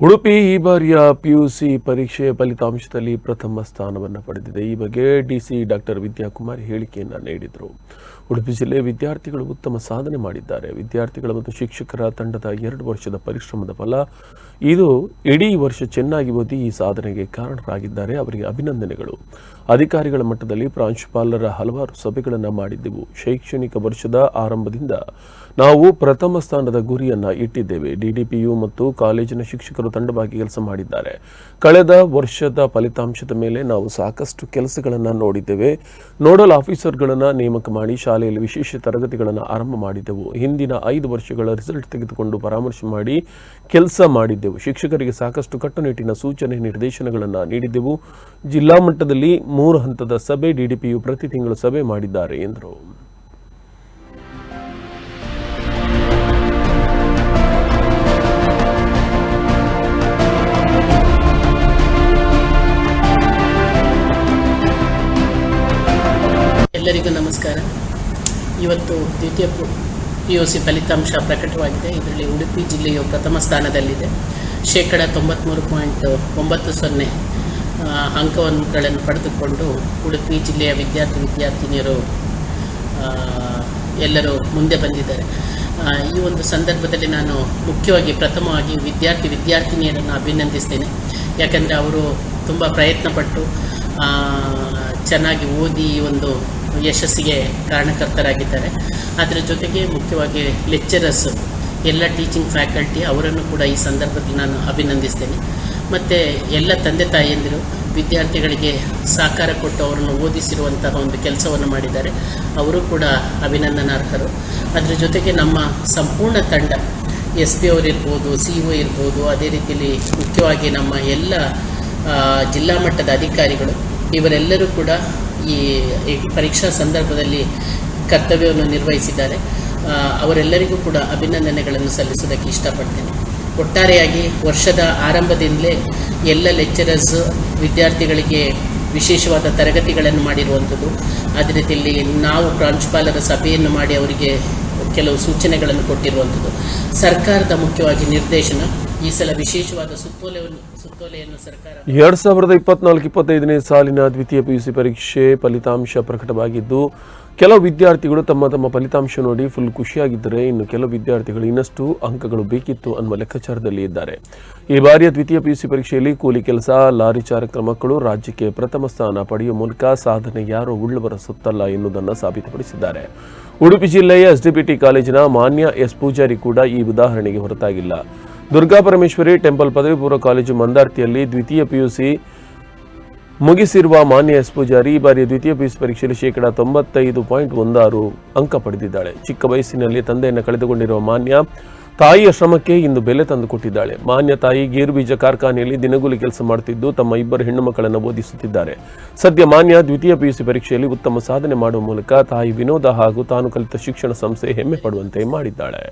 ಉಡುಪಿ ಈ ಬಾರಿಯ ಪಿಯುಸಿ ಪರೀಕ್ಷೆಯ ಫಲಿತಾಂಶದಲ್ಲಿ ಪ್ರಥಮ ಸ್ಥಾನವನ್ನು ಪಡೆದಿದೆ. ಈ ಬಗ್ಗೆ ಡಿಸಿ ಡಾಕ್ಟರ್ ವಿದ್ಯಾಕುಮಾರ್ ಹೇಳಿಕೆಯನ್ನು ನೀಡಿದರು. ಉಡುಪಿ ಜಿಲ್ಲೆ ವಿದ್ಯಾರ್ಥಿಗಳು ಉತ್ತಮ ಸಾಧನೆ ಮಾಡಿದ್ದಾರೆ. ವಿದ್ಯಾರ್ಥಿಗಳ ಮತ್ತು ಶಿಕ್ಷಕರ ತಂಡದ ಎರಡು ವರ್ಷದ ಪರಿಶ್ರಮದ ಫಲ. ಇದು ಇಡೀ ವರ್ಷ ಚೆನ್ನಾಗಿ ಓದಿ ಈ ಸಾಧನೆಗೆ ಕಾರಣರಾಗಿದ್ದಾರೆ. ಅವರಿಗೆ ಅಭಿನಂದನೆಗಳು. ಅಧಿಕಾರಿಗಳ ಮಟ್ಟದಲ್ಲಿ ಪ್ರಾಂಶುಪಾಲರ ಹಲವಾರು ಸಭೆಗಳನ್ನು ಮಾಡಿದ್ದೆವು. ಶೈಕ್ಷಣಿಕ ವರ್ಷದ ಆರಂಭದಿಂದ ನಾವು ಪ್ರಥಮ ಸ್ಥಾನದ ಗುರಿಯನ್ನ ಇಟ್ಟಿದ್ದೇವೆ. ಡಿಡಿಪಿಯು ಮತ್ತು ಕಾಲೇಜಿನ ಶಿಕ್ಷಕರು ತಂಡವಾಗಿ ಕೆಲಸ ಮಾಡಿದ್ದಾರೆ. ಕಳೆದ ವರ್ಷದ ಫಲಿತಾಂಶದ ಮೇಲೆ ನಾವು ಸಾಕಷ್ಟು ಕೆಲಸಗಳನ್ನು ನೋಡಿದ್ದೇವೆ. ನೋಡಲ್ ಆಫೀಸರ್ಗಳನ್ನು ನೇಮಕ ಮಾಡಿ ಶಾಲೆಯಲ್ಲಿ ವಿಶೇಷ ತರಗತಿಗಳನ್ನು ಆರಂಭ ಮಾಡಿದ್ದೆವು ಹಿಂದಿನ ಐದು ವರ್ಷಗಳ ರಿಸಲ್ಟ್ ತೆಗೆದುಕೊಂಡು ಪರಾಮರ್ಶೆ ಮಾಡಿ ಕೆಲಸ ಮಾಡಿದ್ದೆವು. ಶಿಕ್ಷಕರಿಗೆ ಸಾಕಷ್ಟು ಕಟ್ಟುನಿಟ್ಟಿನ ಸೂಚನೆ, ನಿರ್ದೇಶನಗಳನ್ನು ನೀಡಿದ್ದೆವು. ಜಿಲ್ಲಾ ಮಟ್ಟದಲ್ಲಿ ಮೂರು ಹಂತದ ಸಭೆ ಡಿಡಿಪಿಯು ಪ್ರತಿ ತಿಂಗಳು ಸಭೆ ಮಾಡಿದ್ದಾರೆ, ಎಂದರು. ಎಲ್ಲರಿಗೂ ನಮಸ್ಕಾರ. ಇವತ್ತು ದ್ವಿತೀಯ ಪಿ ಯು ಸಿ ಫಲಿತಾಂಶ ಪ್ರಕಟವಾಗಿದೆ. ಇದರಲ್ಲಿ ಉಡುಪಿ ಜಿಲ್ಲೆಯು ಪ್ರಥಮ ಸ್ಥಾನದಲ್ಲಿದೆ. ಶೇಕಡ ತೊಂಬತ್ತ್ಮೂರು ಪಾಯಿಂಟ್ ಒಂಬತ್ತು ಸೊನ್ನೆ ಅಂಕವನ್ನುಗಳನ್ನು ಪಡೆದುಕೊಂಡು ಉಡುಪಿ ಜಿಲ್ಲೆಯ ವಿದ್ಯಾರ್ಥಿ ವಿದ್ಯಾರ್ಥಿನಿಯರು ಎಲ್ಲರೂ ಮುಂದೆ ಬಂದಿದ್ದಾರೆ. ಈ ಒಂದು ಸಂದರ್ಭದಲ್ಲಿ ನಾನು ಮುಖ್ಯವಾಗಿ ಪ್ರಥಮವಾಗಿ ವಿದ್ಯಾರ್ಥಿ ವಿದ್ಯಾರ್ಥಿನಿಯರನ್ನು ಅಭಿನಂದಿಸ್ತೇನೆ. ಯಾಕಂದರೆ ಅವರು ತುಂಬ ಪ್ರಯತ್ನಪಟ್ಟು ಚೆನ್ನಾಗಿ ಓದಿ ಒಂದು ಯಶಸ್ಸಿಗೆ ಕಾರಣಕರ್ತರಾಗಿದ್ದಾರೆ. ಅದರ ಜೊತೆಗೆ ಮುಖ್ಯವಾಗಿ ಲೆಕ್ಚರರ್ಸ್ ಎಲ್ಲ ಟೀಚಿಂಗ್ ಫ್ಯಾಕಲ್ಟಿ ಅವರನ್ನು ಕೂಡ ಈ ಸಂದರ್ಭದಲ್ಲಿ ನಾನು ಅಭಿನಂದಿಸ್ತೇನೆ. ಮತ್ತು ಎಲ್ಲ ತಂದೆ ತಾಯಿಯಂದಿರು, ವಿದ್ಯಾರ್ಥಿಗಳಿಗೆ ಸಹಕಾರ ಕೊಟ್ಟು ಅವರನ್ನು ಓದಿಸಿರುವಂತಹ ಒಂದು ಕೆಲಸವನ್ನು ಮಾಡಿದ್ದಾರೆ. ಅವರು ಕೂಡ ಅಭಿನಂದನಾರ್ಹರು. ಅದರ ಜೊತೆಗೆ ನಮ್ಮ ಸಂಪೂರ್ಣ ತಂಡ ಎಸ್ ಪಿ ಅವರಿರ್ಬೋದು ಸಿ ಒ ಇರ್ಬೋದು, ಅದೇ ರೀತಿಯಲ್ಲಿ ಮುಖ್ಯವಾಗಿ ನಮ್ಮ ಎಲ್ಲ ಜಿಲ್ಲಾ ಮಟ್ಟದ ಅಧಿಕಾರಿಗಳು, ಇವರೆಲ್ಲರೂ ಕೂಡ ಈ ಪರೀಕ್ಷಾ ಸಂದರ್ಭದಲ್ಲಿ ಕರ್ತವ್ಯವನ್ನು ನಿರ್ವಹಿಸಿದ್ದಾರೆ. ಅವರೆಲ್ಲರಿಗೂ ಕೂಡ ಅಭಿನಂದನೆಗಳನ್ನು ಸಲ್ಲಿಸೋದಕ್ಕೆ ಇಷ್ಟಪಡ್ತೇನೆ. ಒಟ್ಟಾರೆಯಾಗಿ ವರ್ಷದ ಆರಂಭದಿಂದಲೇ ಎಲ್ಲ ಲೆಕ್ಚರರ್ಸ್ ವಿದ್ಯಾರ್ಥಿಗಳಿಗೆ ವಿಶೇಷವಾದ ತರಗತಿಗಳನ್ನು ಮಾಡಿರುವಂಥದ್ದು. ಅದೇ ರೀತಿಯಲ್ಲಿ ನಾವು ಪ್ರಾಂಶುಪಾಲರ ಸಭೆಯನ್ನು ಮಾಡಿ ಅವರಿಗೆ ಕೆಲವು ಸೂಚನೆಗಳನ್ನು ಕೊಟ್ಟಿರುವಂಥದ್ದು. ಸರ್ಕಾರದ ಮುಖ್ಯವಾಗಿ ನಿರ್ದೇಶನ ಈ ಸಲ ವಿಶೇಷವಾದ ಸುತ್ತೋಲೆಯನ್ನು ಸುತ್ತೋಲೆಯನ್ನು ಸರ್ಕಾರ ಎರಡ್ ಸಾವಿರದ ಇಪ್ಪತ್ನಾಲ್ಕು ಇಪ್ಪತ್ತೈದನೇ ಸಾಲಿನ ದ್ವಿತೀಯ ಪಿಯುಸಿ ಪರೀಕ್ಷೆ ಫಲಿತಾಂಶ ಪ್ರಕಟವಾಗಿದ್ದು, ಕೆಲವು ವಿದ್ಯಾರ್ಥಿಗಳು ತಮ್ಮ ತಮ್ಮ ಫಲಿತಾಂಶ ನೋಡಿ ಫುಲ್ ಖುಷಿಯಾಗಿದ್ದರೆ ಇನ್ನು ಕೆಲವು ವಿದ್ಯಾರ್ಥಿಗಳು ಇನ್ನಷ್ಟು ಅಂಕಗಳು ಬೇಕಿತ್ತು ಅನ್ನುವ ಲೆಕ್ಕಾಚಾರದಲ್ಲಿ ಇದ್ದಾರೆ. ಈ ಬಾರಿಯ ದ್ವಿತೀಯ ಪಿಯುಸಿ ಪರೀಕ್ಷೆಯಲ್ಲಿ ಕೂಲಿ ಕೆಲಸ, ಲಾರಿ ಚಾರಕ ಮಕ್ಕಳು ರಾಜ್ಯಕ್ಕೆ ಪ್ರಥಮ ಸ್ಥಾನ ಪಡೆಯುವ ಮೂಲಕ ಸಾಧನೆ ಯಾರು ಉಳ್ಳವರ ಸುತ್ತಲ್ಲ ಎನ್ನುವುದನ್ನು ಸಾಬೀತುಪಡಿಸಿದ್ದಾರೆ. ಉಡುಪಿ ಜಿಲ್ಲೆಯ ಎಸ್ಡಿಬಿಟಿ ಕಾಲೇಜಿನ ಮಾನ್ಯ ಎಸ್ ಪೂಜಾರಿ ಕೂಡ ಈ ಉದಾಹರಣೆಗೆ ಹೊರತಾಗಿಲ್ಲ. ದುರ್ಗಾ ಪರಮೇಶ್ವರಿ ಟೆಂಪಲ್ ಪದವಿ ಪೂರ್ವ ಕಾಲೇಜು ಮಂದಾರ್ತಿಯಲ್ಲಿ ದ್ವಿತೀಯ ಪಿಯುಸಿ ಮುಗಿಸಿರುವ ಮಾನ್ಯ ಎಸ್ ಪೂಜಾರಿ ಈ ಬಾರಿಯ ದ್ವಿತೀಯ ಪಿಯುಸಿ ಪರೀಕ್ಷೆಯಲ್ಲಿ ಶೇಕಡಾ ತೊಂಬತ್ತೈದು ಪಾಯಿಂಟ್ ಒಂದಾರು ಅಂಕ ಪಡೆದಿದ್ದಾಳೆ. ಚಿಕ್ಕ ವಯಸ್ಸಿನಲ್ಲಿ ತಂದೆಯನ್ನು ಕಳೆದುಕೊಂಡಿರುವ ಮಾನ್ಯ ತಾಯಿಯ ಶ್ರಮಕ್ಕೆ ಇಂದು ಬೆಲೆ ತಂದುಕೊಟ್ಟಿದ್ದಾಳೆ. ಮಾನ್ಯ ತಾಯಿ ಗೇರು ಬೀಜ ಕಾರ್ಖಾನೆಯಲ್ಲಿ ದಿನಗೂಲಿ ಕೆಲಸ ಮಾಡುತ್ತಿದ್ದು ತಮ್ಮ ಇಬ್ಬರು ಹೆಣ್ಣು ಮಕ್ಕಳನ್ನು ಓದಿಸುತ್ತಿದ್ದಾರೆ. ಸದ್ಯ ಮಾನ್ಯ ದ್ವಿತೀಯ ಪಿಯುಸಿ ಪರೀಕ್ಷೆಯಲ್ಲಿ ಉತ್ತಮ ಸಾಧನೆ ಮಾಡುವ ಮೂಲಕ ತಾಯಿ ವಿನೋದ ಹಾಗೂ ತಾನು ಕಲಿತ ಶಿಕ್ಷಣ ಸಂಸ್ಥೆ ಹೆಮ್ಮೆ ಪಡುವಂತೆ ಮಾಡಿದ್ದಾಳೆ.